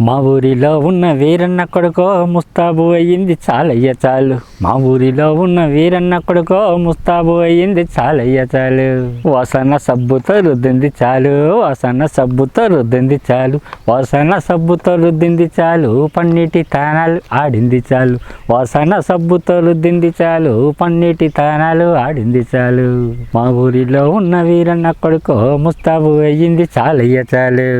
మా ఊరిలో ఉన్న వీరన్న కొడుకో ముస్తాబు అయ్యింది చాలయ్య చాలు. మా ఊరిలో ఉన్న వీరన్న కొడుకో ముస్తాబు అయ్యింది చాలయ్య చాలు. వాసన సబ్బుతో రుద్దింది చాలు వాసన సబ్బుతో రుద్దింది చాలు వాసన సబ్బుతో రుద్దింది చాలు పన్నీటి తానాలు ఆడింది చాలు వాసన సబ్బుతో రుద్దింది చాలు పన్నీటి తానాలు ఆడింది చాలు. మా ఊరిలో ఉన్న వీరన్న కొడుకో ముస్తాబు అయ్యింది చాలయ్య చాలు.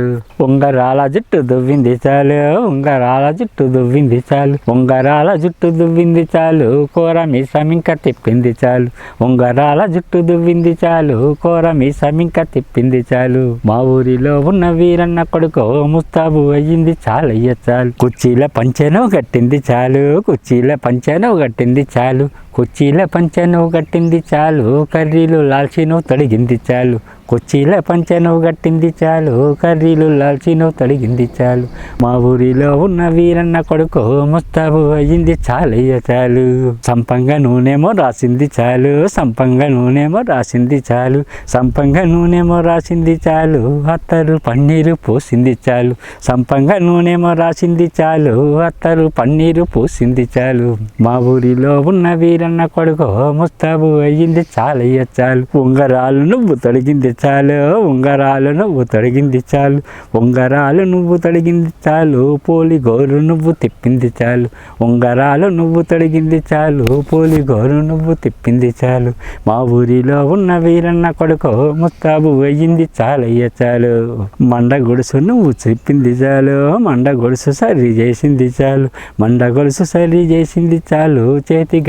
ఉంగరాల జుట్టు దువ్వింది చాలు ఉంగరాల జుట్టు దువ్వింది చాలు. ఉంగరాల జుట్టు దువ్వింది చాలు కూర మీ సమింక తిప్పింది చాలు. ఉంగరాల జుట్టు దువ్వింది చాలు కూర మీ సమింక తిప్పింది చాలు. మా ఊరిలో ఉన్న వీరన్న కొడుకు ముస్తాబు అయ్యింది చాలయ్య చాలు. కుర్చీల పంచెనో కట్టింది చాలు కుర్చీల పంచెనో కట్టింది చాలు. కుర్చీల పంచెను కట్టింది చాలు కర్రీలు లాల్చిను తడిగింది చాలు. కుర్చీల పంచెను కట్టింది చాలు కర్రీలు లాల్చిను తడిగింది చాలు. మా ఊరిలో ఉన్న వీరన్న కొడుకు ముస్తాబు అయ్యింది చాలయ్య చాలు. సంపంగ నూనెమో రాసింది చాలు సంపంగ నూనెమో రాసింది చాలు. సంపంగ నూనెమో రాసింది చాలు అత్తరు పన్నీరు పోసింది చాలు. సంపంగ నూనెమో రాసింది చాలు అత్తరు పన్నీరు పోసింది చాలు. మా ఊరిలో ఉన్న రాజన్న కొడుకు ముస్తాబు అయ్యింది చాలయ్య చాలు. ఉంగరాలు నువ్వు తొడిగింది చాలు ఉంగరాలు నువ్వు తొడిగింది చాలు. ఉంగరాలు నువ్వు తొడిగింది చాలు పోలి గోరు నువ్వు తిప్పింది చాలు. ఉంగరాలు నువ్వు తొడిగింది చాలు పోలి గోరు నువ్వు తిప్పింది చాలు. మా ఊరిలో ఉన్న వీరన్న కొడుకు ముస్తాబు అయ్యింది చాలయ్య చాలు. మండ గొడుసు నువ్వు చెప్పింది చాలు మండ గొడుసు సరి చేసింది చాలు. మండ గొలుసు సరి చేసింది చాలు చేతి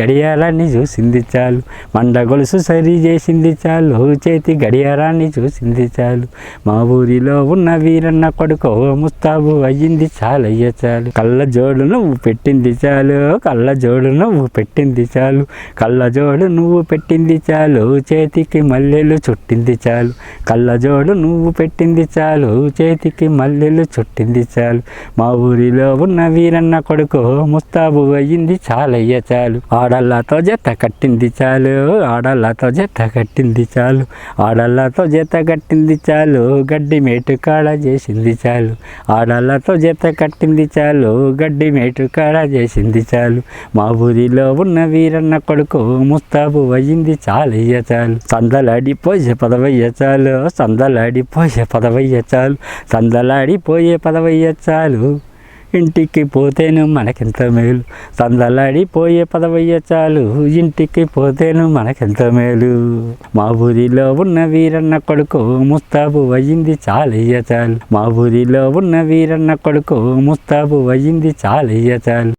గడియారాన్ని చూసింది చాలు. మండ గొలుసు సరి చేసింది చాలు. చేతి గడియారాన్ని చూసింది చాలు. మా ఊరిలో ఉన్న వీరన్న కొడుకు ముస్తాబు అయ్యింది చాలయ్య చాలు. కళ్ళ జోడు నువ్వు పెట్టింది చాలు. కళ్ళ జోడు నువ్వు పెట్టింది చాలు. కళ్ళ జోడు నువ్వు పెట్టింది చాలు. చేతికి మల్లెలు చుట్టింది చాలు. కళ్ళ జోడు నువ్వు పెట్టింది చాలు. చేతికి మల్లెలు చుట్టింది చాలు. మా ఊరిలో ఉన్న వీరన్న కొడుకు ముస్తాబు అయ్యింది చాలయ్య చాలు. ఆడళ్ళతో జత కట్టింది చాలు. ఆడళ్ళతో జత కట్టింది చాలు. ఆడళ్ళతో జత కట్టింది చాలు. గడ్డి మేటు కాడ చేసింది చాలు. ఆడళ్ళతో జత కట్టింది చాలు. గడ్డి మేటు కాడ చేసింది చాలు. మా ఊరిలో ఉన్న వీరన్న కొడుకు ముస్తాబు అయ్యింది చాలయ్య చాలు. సందలాడిపోయే పదవయ్య చాలు. సందలాడిపోయే పదవయ్య చాలు. సందలాడిపోయే పదవయ్య చాలు. ఇంటికి పోతేను మనకెంత మేలు? సందలాడిపోయే పదవయ్య చాలు ఇంటికి పోతేను మనకెంత మేలు? మా ఊరిలో ఉన్న వీరన్న కొడుకు ముస్తాబు అయ్యింది చాలయ్య చాలు. మా ఊరిలో ఉన్న వీరన్న కొడుకు ముస్తాబు అయ్యింది చాలయ్య చాలు.